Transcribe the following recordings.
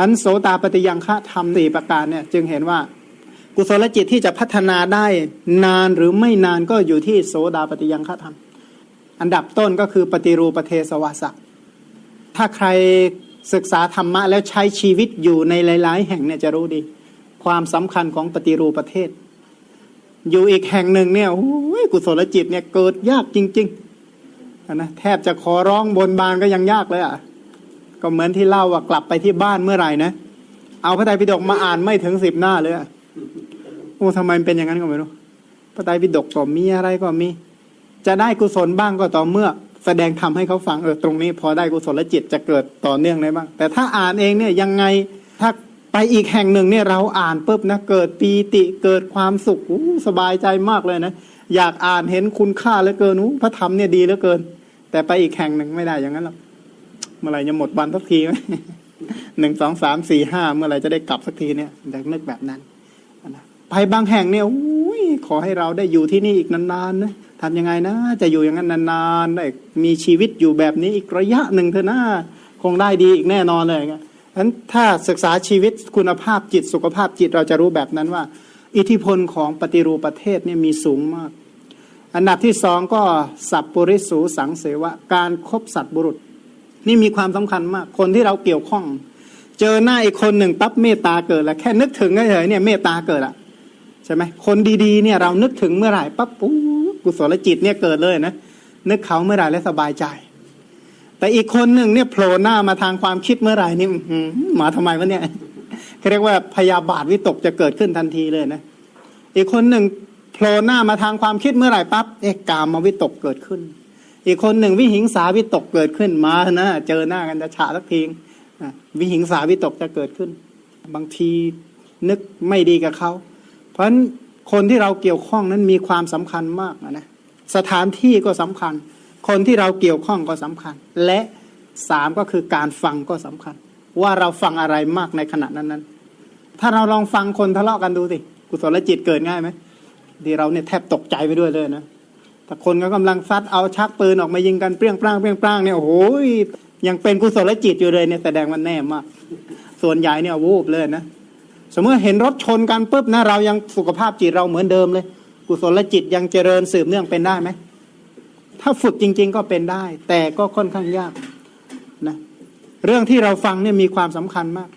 อันโสตาปฏิยังฆะธรรมสี่ประการเนี่ยจึงเห็นว่า กุศลจิตที่จะพัฒนาได้นานหรือไม่นานก็อยู่ที่โสดาปฏิยังฆะธรรม อันดับต้นก็คือปฏิรูปเทสวาสะถ้าใครศึกษาธรรมะแล้วใช้ชีวิตอยู่ในหลาย ๆ แห่งเนี่ยจะรู้ดี ความสำคัญของปฏิรูปประเทศ อยู่อีกแห่งหนึ่งเนี่ยโอ้ยกุศลจิตเนี่ยเกิดยากจริงๆนะแทบจะขอร้องบนบานก็ยังยากเลยอะ ก็เหมือนที่เล่าว่ากลับไปที่บ้านเมื่อไหร่นะเอาพระไตรปิฎกมาอ่านไม่ถึงสิบหน้าเลยอะโอ้ทำไมเป็นอย่างนั้นก็ไม่รู้พระไตรปิฎกก็มีอะไรก็มี จะได้กุศลบ้างก็ต่อเมื่อ แสดงทำให้เขาฟังเออตรงนี้ พอได้กุศลจิตจะเกิดต่อเนื่องได้บ้าง แต่ถ้าอ่านเองเนี่ยยังไงถ้าไปอีกแห่งหนึ่งเนี่ยเราอ่านปุ๊บนะเกิดปีติเกิดความสุขสบายใจมากเลยนะอยากอ่านเห็นคุณค่าเหลือเกินอู้พระธรรมเนี่ยดีเหลือเกิน แต่ไปอีกแห่งหนึ่งไม่ได้อย่างนั้นหรอก เมื่อไหร่จะหมดวันสักทีไหมหนึ่งสองสามสี่ห้าเมื่อไหร่จะได้กลับสักทีเนี่ยอยากนึกแบบนั้นนะไปบางแห่งเนี่ยอุ้ยขอให้เราได้อยู่ที่นี่อีกนานๆนะทำยังไงนะ จะอยู่อย่างนั้นนานๆได้มีชีวิตอยู่แบบนี้อีกระยะหนึ่งเถอะนะคงได้ดีอีกแน่นอนเลยงั้นฉะนั้นถ้าศึกษาชีวิตคุณภาพจิตสุขภาพจิตเราจะรู้แบบนั้นว่า อิทธิพลของปฏิรูปประเทศเนี่ยมีสูงมาก อันดับที่สองก็สัพปริสูสังเสวะการครบสัตว์บุรุษ นี่มีความสำคัญมาก คนที่เราเกี่ยวข้อง เจอหน้าอีกคนหนึ่งปั๊บเมตตาเกิดแล้วแค่นึกถึงเฉยๆเนี่ยเมตตาเกิดละใช่ไหมคนดีๆเนี่ยเรานึกถึงเมื่อไหร่ปั๊บปุ๊บกุศลจิตเนี่ยเกิดเลยนะนึกเขาเมื่อไหร่แล้วสบายใจ แต่อีกคนหนึ่งเนี่ยโผล่หน้ามาทางความคิดเมื่อไหร่นี่หมาทำไมวะเนี่ยเขาเรียกว่าพยาบาทวิตกจะเกิดขึ้นทันทีเลยนะอีกคนหนึ่งโผล่หน้ามาทางความคิดเมื่อไหร่ปั๊บเอ๊ะกามมาวิตกเกิดขึ้น อีกคนหนึ่งวิหิงสาวิตกเกิดขึ้นมานะเจอหน้ากันจะฉะสักทีวิหิงสาวิตกจะเกิดขึ้น บางทีนึกไม่ดีกับเขา เพราะฉะนั้นคนที่เราเกี่ยวข้องนั้นมีความสำคัญมากนะสถานที่ก็สำคัญ คนที่เราเกี่ยวข้องก็สำคัญ และสามก็คือการฟังก็สำคัญ ว่าเราฟังอะไรมากในขณะนั้นนั้นถ้าเราลองฟังคนทะเลาะกันดูสิกุศลจิตเกิดง่ายไหมที่เราเนี่ยแทบตกใจไปด้วยเลยนะ แต่คนก็กำลังซัดเอาชักปืนออกมายิงกันเปรี้ยงปร้างเปรี้ยงปร้างเนี่ยโอ้โหยังเป็นกุศลจิตอยู่เลยเนี่ยแสดงมันแน่มากส่วนใหญ่เนี่ยวูบเลยนะสมมติเห็นรถชนกันปุ๊บนะเรายังสุขภาพจิตเราเหมือนเดิมเลย กุศลจิตยังเจริญสืบเนื่องเป็นได้ไหมถ้าฝึกจริง ๆ ก็เป็นได้ แต่ก็ค่อนข้างยากนะเรื่องที่เราฟังเนี่ยมีความสำคัญมาก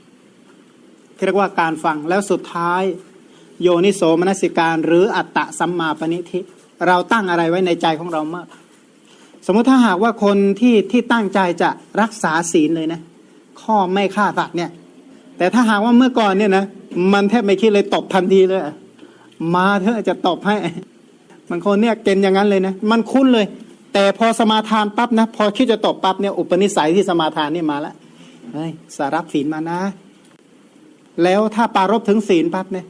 เรียกว่าการฟังแล้วสุดท้าย โยนิโสมนสิการ หรืออัตตะสัมมาปณิธิ เราตั้งอะไรไว้ในใจของเรามาก สมมติถ้าหากว่าคนที่ที่ตั้งใจจะรักษาศีลเลยนะ ข้อไม่ฆ่าสัตว์เนี่ย แต่ถ้าหากว่าเมื่อก่อนเนี่ยนะมันแทบไม่คิดเลยตบทันทีเลย มาเถอจะตบให้บางคนเนี่ยเกณฑ์อย่างนั้นเลยนะ มันคุ้นเลย แต่พอสมาทานปั๊บนะ พอคิดจะตบปั๊บเนี่ยอุปนิสัยที่สมาทานนี่มาแล้วเฮ้ยสารับศีลมานะ แล้วถ้าปารบถึงศีลปั๊บเนี่ย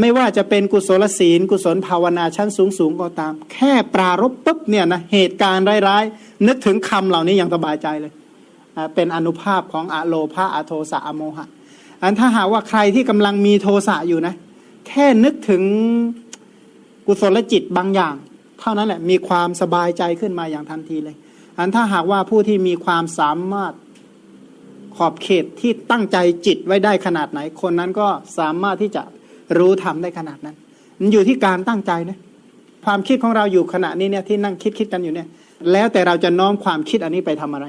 ไม่ว่าจะเป็นกุศลศีล กุศลภาวนาชั้นสูงสูงก็ตาม แค่ปรารบปุ๊บเนี่ยนะเหตุการณ์ร้ายๆ นึกถึงคำเหล่านี้อยังสบายใจเลยเป็นอนุภาพของอะโลภาอะโทสะอะโมหะ อันถ้าหากว่าใครที่กำลังมีโทสะอยู่นะ แค่นึกถึงกุศลจิตบางอย่าง เท่านั้นแหละมีความสบายใจขึ้นมาอย่างทันทีเลย อันถ้าหากว่าผู้ที่มีความสามารถขอบเขตที่ตั้งใจจิตไว้ได้ขนาดไหน คนนั้นก็สามารถที่จะ รู้ทำได้ขนาดนั้น มันอยู่ที่การตั้งใจนะความคิดของเราอยู่ขณะนี้เนี่ยที่นั่งคิดคิดกันอยู่เนี่ย แล้วแต่เราจะน้อมความคิดอันนี้ไปทำอะไร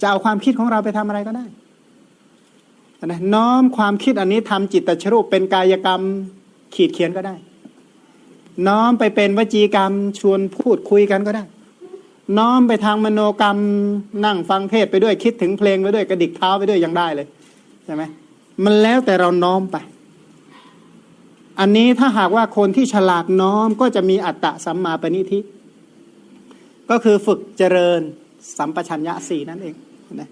จะเอาความคิดของเราไปทำอะไรก็ได้นะน้อมความคิดอันนี้ทำจิตตชรูปเป็นกายกรรมขีดเขียนก็ได้ น้อมไปเป็นวจีกรรมชวนพูดคุยกันก็ได้ น้อมไปทางมโนกรรมนั่งฟังเทศไปด้วยคิดถึงเพลงไปด้วยกระดิกเท้าไปด้วยยังได้เลยใช่ไหมมันแล้วแต่เราน้อมไป อันนี้ถ้าหากว่าคนที่ฉลาดน้อมก็จะมีอัตตะสัมมาปณิธิ ก็คือฝึกเจริญสัมปชัญญะสี่นั่นเองนะ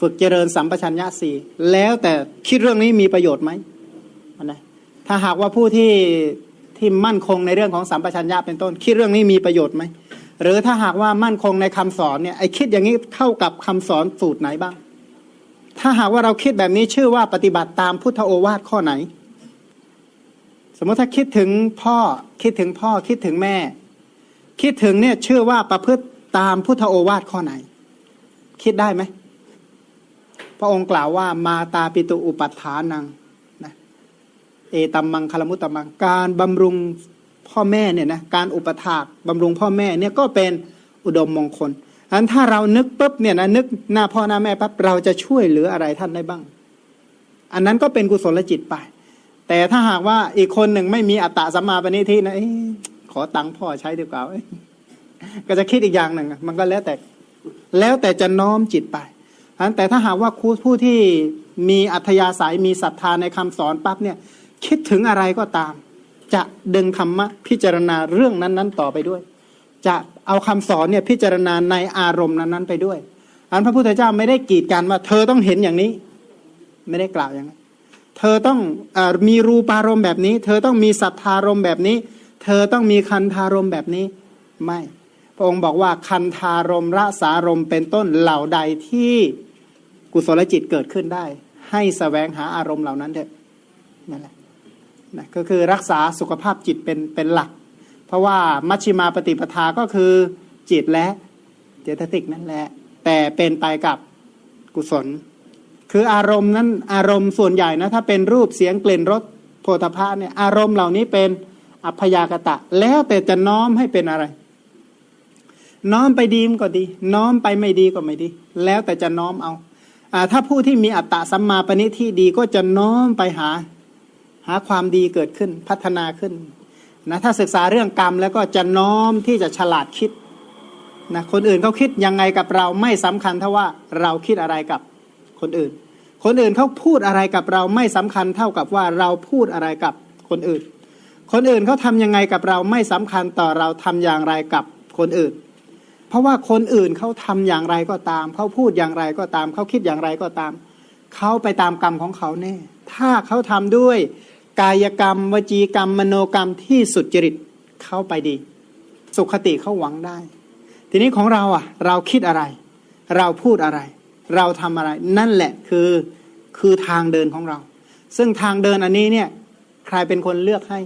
ฝึกเจริญสัมปชัญญะสี่แล้วแต่คิดเรื่องนี้มีประโยชน์ไหมนะถ้าหากว่าผู้ที่ที่มั่นคงในเรื่องของสัมปชัญญะเป็นต้น คิดเรื่องนี้มีประโยชน์ไหมหรือถ้าหากว่ามั่นคงในคำสอนเนี่ยไอคิดอย่างนี้เข้ากับคำสอนสูตรไหนบ้าง ถ้าหากว่าเราคิดแบบนี้ชื่อว่าปฏิบัติตามพุทธโอวาทข้อไหน สมมติถ้าคิดถึงพ่อคิดถึงพ่อคิดถึงแม่ คิดถึงเนี่ยชื่อว่าประพฤติตามพุทธโอวาทข้อไหน คิดได้ไหมพระองค์กล่าวว่ามาตาปิตุอุปัฏฐานังนะเอตัมมังคลมุตตมัง การบำรุงพ่อแม่เนี่ยนะการอุปถากบำรุงพ่อแม่เนี่ยก็เป็นอุดมมงคลอันถ้าเรานึกปุ๊บเนี่ยนะนึกหน้าพ่อหน้าแม่ปั๊บเราจะช่วยเหลืออะไรท่านได้บ้าง อันนั้นก็เป็นกุศลจิตไป แต่ถ้าหากว่าอีกคนหนึ่งไม่มีอัตตะสัมมาปณิทินะอขอตังค์พ่อใช้ดีกว่าก็จะคิดอีกอย่างหนึ่งมันก็แล้วแต่ แล้วแต่จะน้อมจิตไปอันแต่ถ้าหากว่าครูผู้ที่มีอัธยาศัยมีศรัทธาในคำสอนปั๊บเนี่ย คิดถึงอะไรก็ตาม จะดึงธรรมะพิจารณาเรื่องนั้น ๆ ต่อไปด้วย จะเอาคำสอนเนี่ยพิจารณาในอารมณ์นั้นๆไปด้วย อันพระพุทธเจ้าไม่ได้กีดกันว่า เธอต้องเห็นอย่างนี้ ไม่ได้กล่าวอย่างนั้น เธอต้องอมีรูปารมณ์แบบนี้ เธอต้องมีสัทธารมณ์แบบนี้ เธอต้องมีคันธารมณ์แบบนี้ ไม่ พระองค์บอกว่าคันธารมณ์รสารมณ์เป็นต้นเหล่าใดที่กุศลจิตเกิดขึ้นได้ ให้สแสวงหาอารมณ์เหล่านั้นเถอะนั่นแหละนะก็คือรักษาสุขภาพจิตเป็นเป็นหลัก เพราะว่ามัชฌิมาปฏิปทาก็คือจิตและเจตสิกนั่นแหละ แต่เป็นไปกับกุศล คืออารมณ์นั้นอารมณ์ส่วนใหญ่นะถ้าเป็นรูปเสียงกลิ่นรสโผฏฐะเนี่ยอารมณ์เหล่านี้เป็นอัพยากตะ แล้วแต่จะน้อมให้เป็นอะไร น้อมไปดีมก็ดี น้อมไปไม่ดีก็ไม่ดี แล้วแต่จะน้อมเอาอถ้าผู้ที่มีอัตตะสัมมาปณิที่ดีก็จะน้อมไปหา หาความดีเกิดขึ้นพัฒนาขึ้นนะถ้าศึกษาเรื่องกรรมแล้วก็จะน้อมที่จะฉลาดคิดนะคนอื่นเขาคิดยังไงกับเราไม่สำคัญเท่าว่าเราคิดอะไรกับคนอื่น คนอื่นเขาพูดอะไรกับเราไม่สำคัญเท่ากับว่าเราพูดอะไรกับคนอื่น คนอื่นเขาทำยังไงกับเราไม่สำคัญต่อเราทำอย่างไรกับคนอื่น เพราะว่าคนอื่นเขาทำอย่างไรก็ตาม เขาพูดอย่างไรก็ตาม เขาคิดอย่างไรก็ตาม เขาไปตามกรรมของเขาแน่ ถ้าเขาทำด้วยกายกรรม วจีกรรม มโนกรรมที่สุจริตเขาไปดี สุขติเขาหวังได้ ทีนี้ของเราอะ เราคิดอะไร เราพูดอะไร เราทำอะไร นั่นแหละคือคือทางเดินของเรา ซึ่งทางเดินอันนี้เนี่ย ใครเป็นคนเลือกให้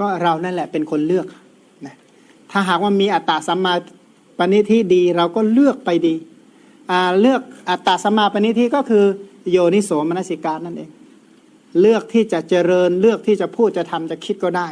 ก็เรานั่นแหละเป็นคนเลือกนะถ้าหากว่ามีอัตตาสัมมาปณิที่ดีเราก็เลือกไปดีอ่าเลือกอัตตาสัมมาปณิที่ก็คือ โยนิโสมนสิการนั่นเอง เลือกที่จะเจริญเลือกที่จะพูดจะทำจะคิดก็ได้